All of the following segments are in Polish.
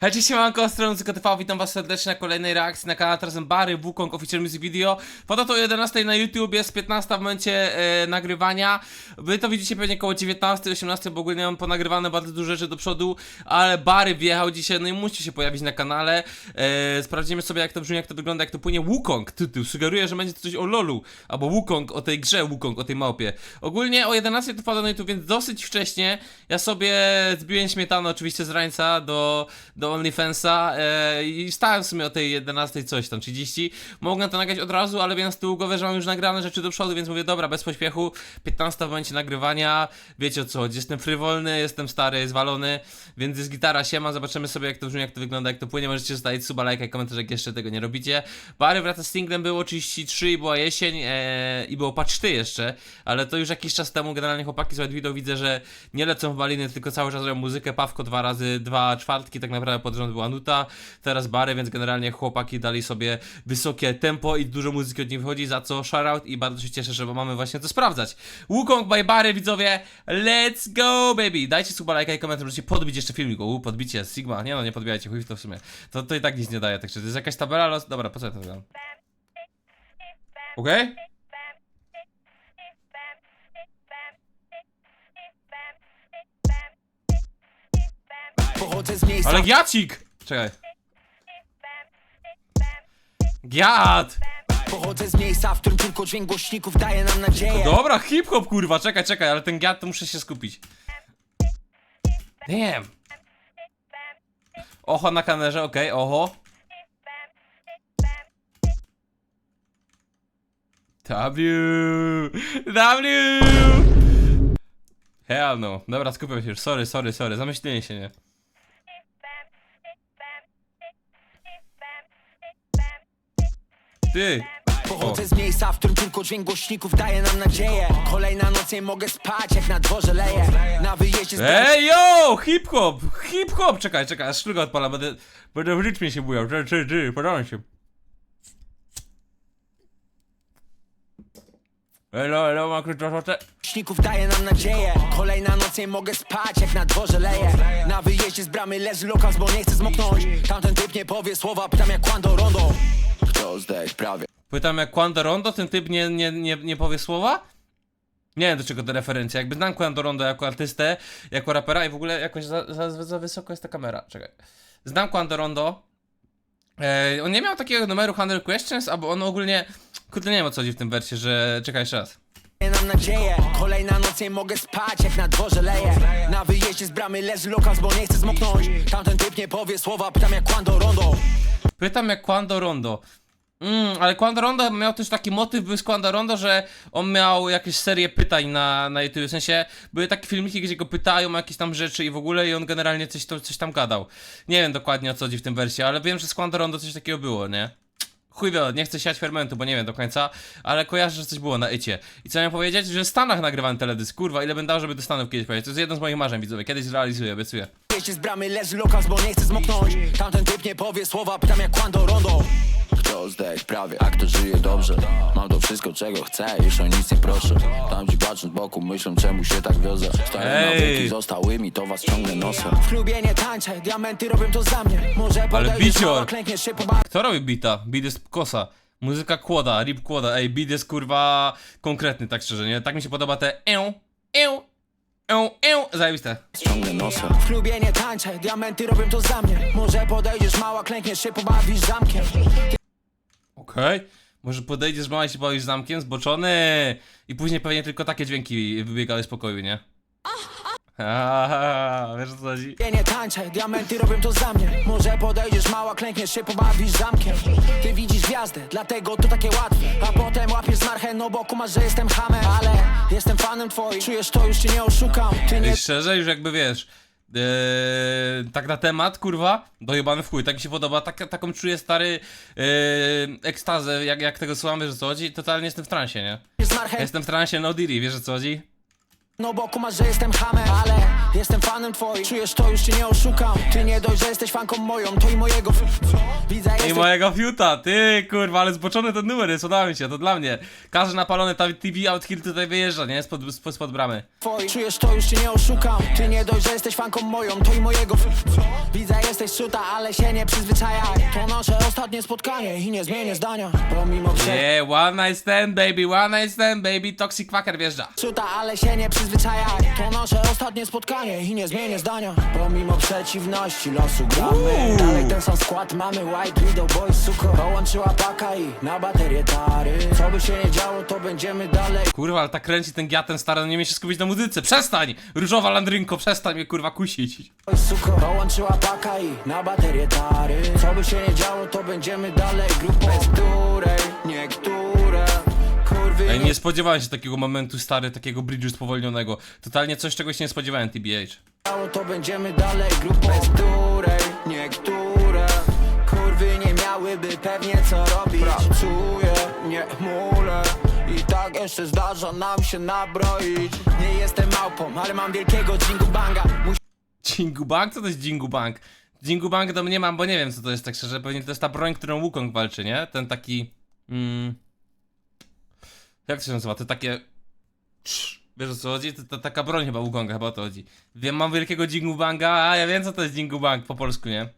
Hej, cześć, siemanko, strony TV, witam was serdecznie na kolejnej reakcji na kanał Tarzan Bary, Wukong Official Music Video. Pada to o 11 na YouTube, jest 15 w momencie e, nagrywania. Wy to widzicie pewnie koło 19, 18, bo ogólnie mam ponagrywane bardzo dużo rzeczy do przodu, ale Bary wjechał dzisiaj, no i musi się pojawić na kanale. E, sprawdzimy sobie jak to brzmi, jak to wygląda, jak to płynie. Wukong, tytuł, sugeruję, że będzie coś o LoLu, albo Wukong, o tej grze Wukong, o tej małpie. Ogólnie o 11 to pada na YouTube, więc dosyć wcześnie. Ja sobie zbiłem śmietanę oczywiście z rańca do, do OnlyFansa e, i stałem w sumie o tej 11 coś tam, 30. Mogłem to nagrać od razu, ale wiem z tyłu głowy, że mam już nagrane rzeczy do przodu, więc mówię, dobra, bez pośpiechu, 15 w momencie nagrywania, wiecie o co jestem frywolny, jestem stary, zwalony, więc jest gitara, siema, zobaczymy sobie jak to brzmi, jak to wygląda, jak to płynie, możecie zostawić suba, lajka i komentarz, jak jeszcze tego nie robicie. Bary wraca z singlem, było 33 i była jesień e, i było patrz jeszcze, ale to już jakiś czas temu generalnie chłopaki z White widzę, że nie lecą w baliny, tylko cały czas robią muzykę, Pawko dwa razy, dwa czwartki, tak naprawdę pod rząd była nuta, teraz Bary, więc generalnie chłopaki dali sobie wysokie tempo i dużo muzyki od nich wychodzi, za co shoutout i bardzo się cieszę, że mamy właśnie to sprawdzać. Wukong by Bary, widzowie, let's go baby! Dajcie suba, lajka i komentarz, możecie podbić jeszcze filmik, u, podbicie, Sigma, nie no, nie podbijajcie, chuj to w sumie, to, to i tak nic nie daje, także to jest jakaś tabela, los... dobra, po co ja to zrobiłem? Okej? Pochodzę z miejsca, Ale giacik! Czekaj. Giat! pochodzę z miejsca, w którym tylko dźwięk głośników daje nam nadzieję Dobra, hip-hop kurwa, czekaj, czekaj, ale ten giat to muszę się skupić. Damn. Oho na kamerze, okej, oho. W. W. Hell no. Dobra, skupiam się już. Sorry, sorry, sorry. Zamyśliłem się, nie? Ty. Pochodzę z miejsca, w którym tylko dźwięk głośników daje nam nadzieję Kolejna noc nie mogę spać, jak na dworze leje Na wyjeździe z Ej, yo! Hip-hop! Hip-hop! Czekaj, czekaj, aż szluga odpala, będę, będę w rytmie się bujał. Czy, czy, czy, podałem się. Elo, elo, ma kluczowate. głośników daje nam nadzieję Kolejna noc nie mogę spać, jak na dworze leje Na wyjeździe z bramy leży lokal, bo nie chcę zmoknąć Tamten typ nie powie słowa, pytam jak Quando Rondo Kto zdech prawie Pytam jak Quando Rondo, ten typ nie, nie, nie, nie powie słowa? Nie wiem do czego to referencja. Jakby znam Quando Rondo jako artystę, jako rapera i w ogóle jakoś za, za, za wysoko jest ta kamera. Czekaj. Znam Quando Rondo. E, on nie miał takiego numeru 100 Questions, albo on ogólnie... Kurde, nie wiem o co chodzi w tym wersie, że... Czekaj jeszcze raz. Daje nam nadzieję Kolejna noc nie mogę spać, jak na dworze leje Na wyjeździe z bramy leży lokal, bo nie chcę zmoknąć Tamten typ nie powie słowa, pytam jak Quando Rondo Pytam jak Quando Rondo. Mm, ale Quando Rondo miał też taki motyw był z Rondo, że on miał jakieś serię pytań na, na YouTube. W sensie były takie filmiki, gdzie go pytają o jakieś tam rzeczy i w ogóle i on generalnie coś, to, coś tam gadał. Nie wiem dokładnie o co chodzi w tym wersie, ale wiem, że z Rondo coś takiego było, nie? Chuj wie, nie chcę siać fermentu, bo nie wiem do końca, ale kojarzę, że coś było na Icie. I co miałem powiedzieć? Że w Stanach nagrywany teledysk, kurwa, ile będę dał, żeby do Stanów kiedyś pojechać. To jest jedno z moich marzeń, widzowie, kiedyś zrealizuję, obiecuję. Z bramy leży lokal, bo nie chcę zmoknąć Tamten typ nie powie słowa, pytam jak Quando Rondo Kto zdech prawie, a kto żyje dobrze Mam to wszystko czego chcę, już o nic nie proszę Tam ci patrząc boku myślą czemu się tak wiozę Stoję na Ej. wieki, zostałymi to was ciągnę nosem W klubie nie tańczę, diamenty robią to za mnie Może podejdziesz, bicior. mała, klękniesz się Kto robi bita? Beat jest kosa. Muzyka kłoda, rip kłoda. Ej, beat jest kurwa konkretny, tak szczerze, nie? Tak mi się podoba te eł, eł, eł, eł. Zajebiste. ciągnę nosem W klubie nie tańczę, diamenty robią to za mnie Może podejdziesz mała, klękniesz się pobawisz zamkiem Okej. Może podejdziesz mała i się bawisz zamkiem, zboczony. I później pewnie tylko takie dźwięki wybiegały z pokoju, nie? Haha, wiesz o co chodzi? Ja nie tańczę, diamenty robią to za mnie Może podejdziesz mała, klękniesz się, pobawisz zamkiem Ty widzisz gwiazdę, dlatego to takie łatwe A potem łapiesz marchę, no bo kumasz, że jestem hamem Ale jestem fanem twoim, czujesz to, już cię nie oszukam Ty nie szczerze, już jakby wiesz. Eee, tak na temat, kurwa, dojebany w chuj, tak mi się podoba, tak, taką czuję stary eee, ekstazę, jak, jak tego słuchamy, że co chodzi, totalnie jestem w transie, nie? Jestem w transie no dealy, wiesz o co chodzi? No bo kumasz, że jestem hamem Ale Jestem fanem twoim, czujesz to, już cię nie oszukam Ty nie dość, że jesteś fanką moją, to i mojego Widzę, I jesteś mojego fiuta, ty kurwa, ale zboczony ten numer jest, podoba mi się, to dla mnie. Każdy napalony ta TV out here tutaj wyjeżdża, nie? Spod, spod, spod bramy. twoim Czujesz to, już cię nie oszukam Ty nie dość, że jesteś fanką moją, to i mojego Widzę, jesteś czuta, ale się nie przyzwyczajaj To nasze ostatnie spotkanie i nie zmienię zdania Pomimo przed Yeah, one night stand, baby, one night stand, baby, Toxic Quacker wjeżdża. Czuta, ale się nie przyzwyczajaj To nasze ostatnie spotkanie i nie zmienię zdania. Pomimo przeciwności losu gramy. Dalej ten sam skład mamy. White Widow Boys suko. Połączyła paka i na baterię tary. Co by się nie działo to będziemy dalej. Kurwa, ale tak kręci ten giaten stary, no nie umie się skupić na muzyce. Przestań! Różowa landrynko, przestań mnie kurwa kusić. Boys suko. Połączyła paka i na baterię tary. Co by się nie działo to będziemy dalej. Grupą bez której niektóre Kurwy Ej, nie spodziewałem się takiego momentu stary, takiego bridge'u spowolnionego. Totalnie coś, czego się nie spodziewałem, TBH. to będziemy dalej grupą Bez której niektóre kurwy nie miałyby pewnie co robić Pracuję, nie mulę i tak jeszcze zdarza nam się nabroić Nie jestem małpą, ale mam wielkiego dżingu banga Jingu Bang? Co to jest Jingu Bang? Jingu Bang to nie mam, bo nie wiem co to jest tak szczerze. Pewnie to jest ta broń, którą Wukong walczy, nie? Ten taki... Mm, jak to się nazywa? To takie... Wiesz o co chodzi? To, to taka broń chyba Wukonga, chyba o to chodzi. Wiem, mam wielkiego Jingu Banga, a ja wiem co to jest Jingu Bang po polsku, nie?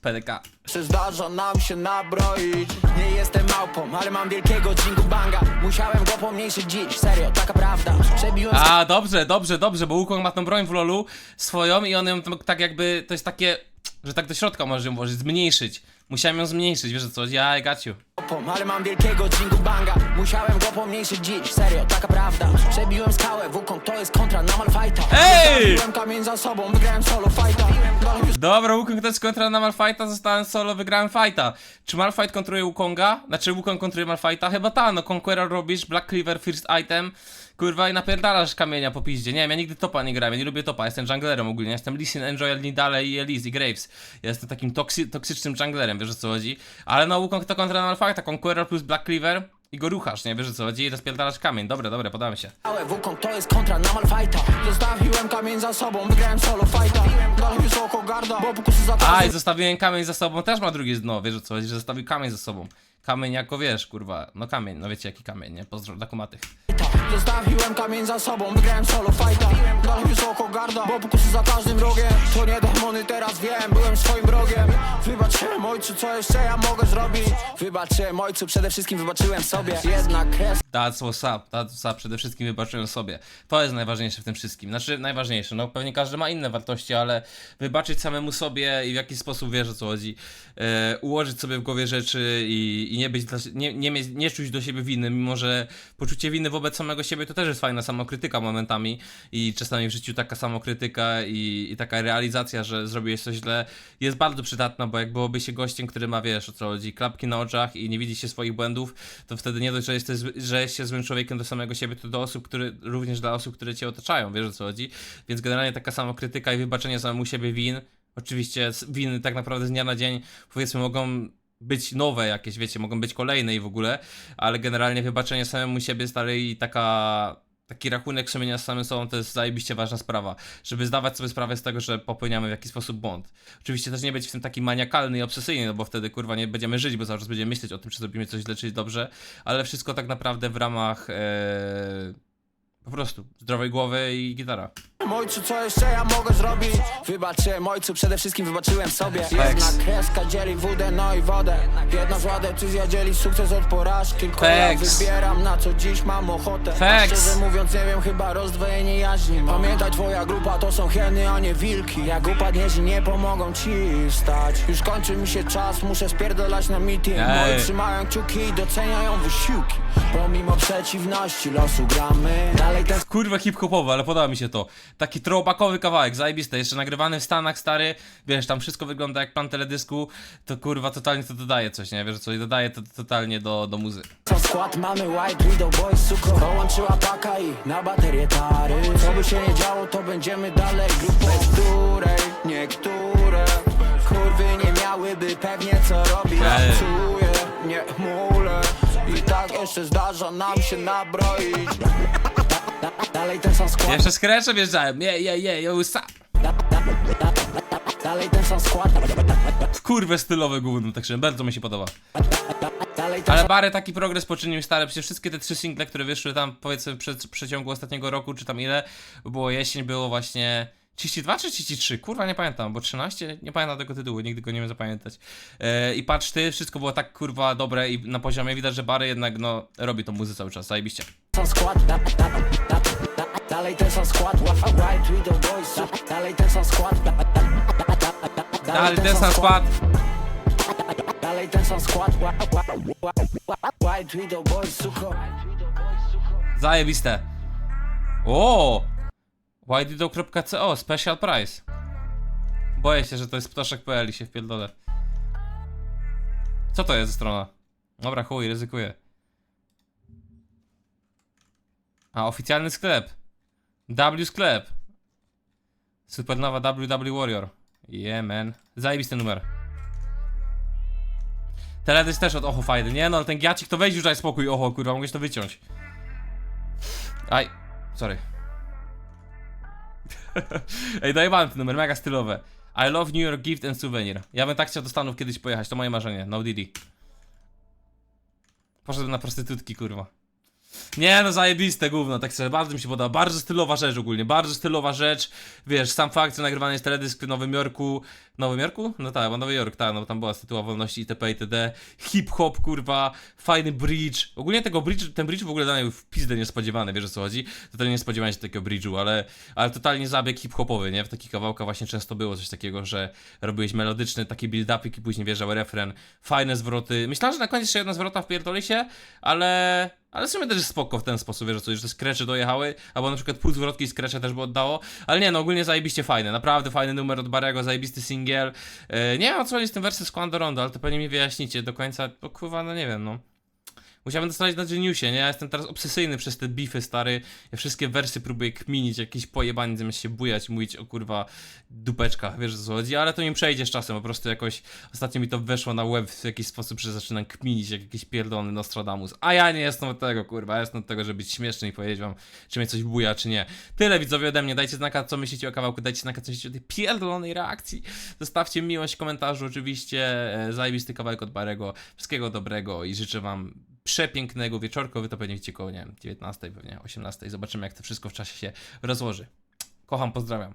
PDK. Jeszcze zdarza nam się nabroić Nie jestem małpą, ale mam wielkiego dżingu banga Musiałem go pomniejszyć dziś, serio, taka prawda Przebiłem A, dobrze, dobrze, dobrze, bo Wukong ma tą broń w lolu swoją i on ją tam tak jakby, to jest takie, że tak do środka możesz ją włożyć, zmniejszyć. Musiałem ją zmniejszyć, wiesz o co chodzi? Ja, I got you. Ale mam wielkiego dżingu banga Musiałem go pomniejszyć dziś, serio, taka prawda Przebiłem skałę, Wukong to jest kontra na Malfighta Ej! Zostawiłem kamień za sobą, wygrałem solo fighta Dobra, Wukong to jest kontra na Malfighta, zostałem solo, wygrałem fighta. Czy Malfight kontruje Wukonga? Znaczy Wukong kontruje Malfighta? Chyba ta, no Conqueror robisz, Black Cleaver first item. Kurwa i napierdalasz kamienia po piździe. Nie wiem, ja nigdy topa nie grałem, ja nie lubię topa, jestem junglerem ogólnie, jestem Lee Sin, Enjoy, Nidale i Elise i Graves. Ja jestem takim toksy toksycznym junglerem, wiesz o co chodzi? Ale no Wukong to kontra na Malfighta, Conqueror plus Black Cleaver i go ruchasz, nie? Wiesz co chodzi? I rozpierdalasz kamień. Dobre, dobre, podałem się. Wukong to jest kontra na Malfighta Zostawiłem kamień za sobą, wygrałem solo fighta Dalej wysoko garda, bo pokusy za A, i zostawiłem kamień za sobą, też ma drugie dno, wiesz o co chodzi, że zostawił kamień za sobą. Kamień jako wiesz, kurwa, no kamień, no wiecie jaki kamień, nie? Pozdro dla kumatych. Zostawiłem kamień za sobą, wygrałem solo fighta Dalej wysoko garda, bo pokusy za każdym rogiem To nie demony, teraz wiem, byłem swoim wrogiem Wybaczyłem ojcu, co jeszcze ja mogę zrobić? Wybaczyłem ojcu, przede wszystkim wybaczyłem sobie Jednak kres That's what's up, that's what's up, przede wszystkim wybaczyłem sobie. To jest najważniejsze w tym wszystkim. Znaczy, najważniejsze, no pewnie każdy ma inne wartości, ale wybaczyć samemu sobie i w jakiś sposób wiesz o co chodzi. E, ułożyć sobie w głowie rzeczy i, i nie być, nie, nie, mieć, nie czuć do siebie winy, mimo że poczucie winy wobec samego siebie to też jest fajna samokrytyka momentami i czasami w życiu taka samokrytyka i, i taka realizacja, że zrobiłeś coś źle jest bardzo przydatna, bo jak byłoby się gościem, który ma, wiesz o co chodzi, klapki na oczach i nie widzi się swoich błędów, to wtedy nie dość, że jesteś, że jesteś złym człowiekiem do samego siebie, to do osób, które, również dla osób, które cię otaczają, wiesz o co chodzi, więc generalnie taka samokrytyka i wybaczenie samemu siebie win, oczywiście winy tak naprawdę z dnia na dzień, powiedzmy, mogą być nowe jakieś, wiecie, mogą być kolejne i w ogóle, ale generalnie wybaczenie samemu siebie jest dalej taka taki rachunek sumienia z samym sobą to jest zajebiście ważna sprawa, żeby zdawać sobie sprawę z tego, że popełniamy w jakiś sposób błąd. Oczywiście też nie być w tym taki maniakalny i obsesyjny, no bo wtedy kurwa nie będziemy żyć, bo cały czas będziemy myśleć o tym, czy zrobimy coś źle, czy dobrze, ale wszystko tak naprawdę w ramach e, po prostu zdrowej głowy i gitara. Ojcu, co jeszcze ja mogę zrobić? Wybaczyłem ojcu, przede wszystkim wybaczyłem sobie. Jedna kreska dzieli wódę, no i wodę. Jedna zła decyzja dzieli sukces od porażki. Tylko ja Facts. wybieram na co dziś mam ochotę. A Facts. Szczerze mówiąc nie wiem, chyba rozdwojenie jaźni Pamiętaj, twoja grupa to są hieny, a nie wilki. Jak upadniesz i nie pomogą ci wstać Już kończy mi się czas, muszę spierdolać na meeting. Ej. Moi trzymają kciuki i doceniają wysiłki. Pomimo przeciwności losu gramy Dalej ten Kurwa hip-hopowe, ale podoba mi się to. Taki throwbackowy kawałek, zajebiste, jeszcze nagrywany w Stanach, stary, wiesz, tam wszystko wygląda jak plan teledysku, to kurwa totalnie to dodaje coś, nie? Wiesz co, i dodaje to totalnie do, do muzy. Co skład mamy White Widow Boys suko Połączyła paka i na baterię tary Co by się nie działo to będziemy dalej grupą Bez której niektóre kurwy nie miałyby pewnie co robić Ej. Czuję, nie mulę I tak jeszcze zdarza nam się nabroić Dalej ten sam skład, Jeszcze scratche wjeżdżałem. Je, je, je, yo, sa. dalej ten sam skład Kurwe stylowe gówno, także bardzo mi się podoba. Ale Bary taki progres poczynił stary, przecież wszystkie te trzy single, które wyszły tam powiedzmy w przeciągu ostatniego roku, czy tam ile, było jesień, było właśnie 32 czy 33, kurwa nie pamiętam, bo 13, nie pamiętam tego tytułu, nigdy go nie wiem zapamiętać. E, I patrz ty, wszystko było tak kurwa dobre i na poziomie widać, że Bary jednak no robi tą muzykę cały czas, zajebiście. sam skład da, da, da, da, da, Dalej ten sam skład Ride with the boys Dalej ten sam skład da, da, da, da, da, Dalej ten sam skład, Dalej ten sam skład Ride with the boys suko zajebiste. O! ydido.co, special price. Boję się, że to jest ptoszek.pl i się wpierdolę. Co to jest strona? Dobra, chuj, ryzykuję. A, oficjalny sklep. W sklep. Supernowa WW Warrior. Yeah, man. Zajebisty numer. Teledysk też od Oho fajny. Nie no, ale ten giacik to weź już daj spokój, Oho, kurwa, mogłeś to wyciąć. Aj, sorry. Ej, dajebałem ten numer, mega stylowe. I love New York Gift and Souvenir. Ja bym tak chciał do Stanów kiedyś pojechać, to moje marzenie, no Didi. Poszedłem na prostytutki, kurwa. Nie no, zajebiste gówno, tak sobie bardzo mi się podoba. Bardzo stylowa rzecz ogólnie, bardzo stylowa rzecz. Wiesz, sam fakt, że nagrywany jest teledysk w Nowym Jorku. Nowym Jorku? No tak, bo Nowy Jork, tak, no bo tam była statua wolności itp. itd. Hip-hop, kurwa, fajny bridge. Ogólnie tego bridge, ten bridge w ogóle danej w pizdę niespodziewany, wiesz o co chodzi? Totalnie nie spodziewałem się takiego bridge'u, ale, ale totalnie zabieg hip-hopowy, nie? W takich kawałkach właśnie często było coś takiego, że robiłeś melodyczny taki build-upik i później wjeżdżał refren. Fajne zwroty. Myślałem, że na koniec jeszcze jedna zwrota wpierdoli się, ale... Ale w sumie też spoko w ten sposób, wiesz, co, że te skrecze dojechały, albo na przykład pół zwrotki skrecze też by oddało, ale nie, no ogólnie zajebiście fajne, naprawdę fajny numer od Barego, zajebisty singiel. E, nie wiem o co chodzi z tym wersem z Quando Rondo, ale to pewnie mi wyjaśnicie do końca, bo kurwa, no nie wiem, no. Musiałem dostać na Geniusie, nie? Ja jestem teraz obsesyjny przez te bify, stary. Ja wszystkie wersy próbuję kminić, jakieś pojebanie zamiast się bujać, mówić o kurwa dupeczkach, wiesz co chodzi, ale to nie przejdzie z czasem, po prostu jakoś ostatnio mi to weszło na web w jakiś sposób, że zaczynam kminić jak jakiś pierdolony Nostradamus. A ja nie jestem od tego, kurwa, ja jestem od tego, żeby być śmieszny i powiedzieć wam, czy mnie coś buja, czy nie. Tyle widzowie ode mnie, dajcie znaka, co myślicie o kawałku, dajcie znaka, co myślicie o tej pierdolonej reakcji. Zostawcie miłość w komentarzu, oczywiście, e, zajebisty kawałek od Barego, wszystkiego dobrego i życzę wam przepięknego wieczorku, wy to pewnie widzicie koło, nie wiem, 19, pewnie 18. Zobaczymy, jak to wszystko w czasie się rozłoży. Kocham, pozdrawiam.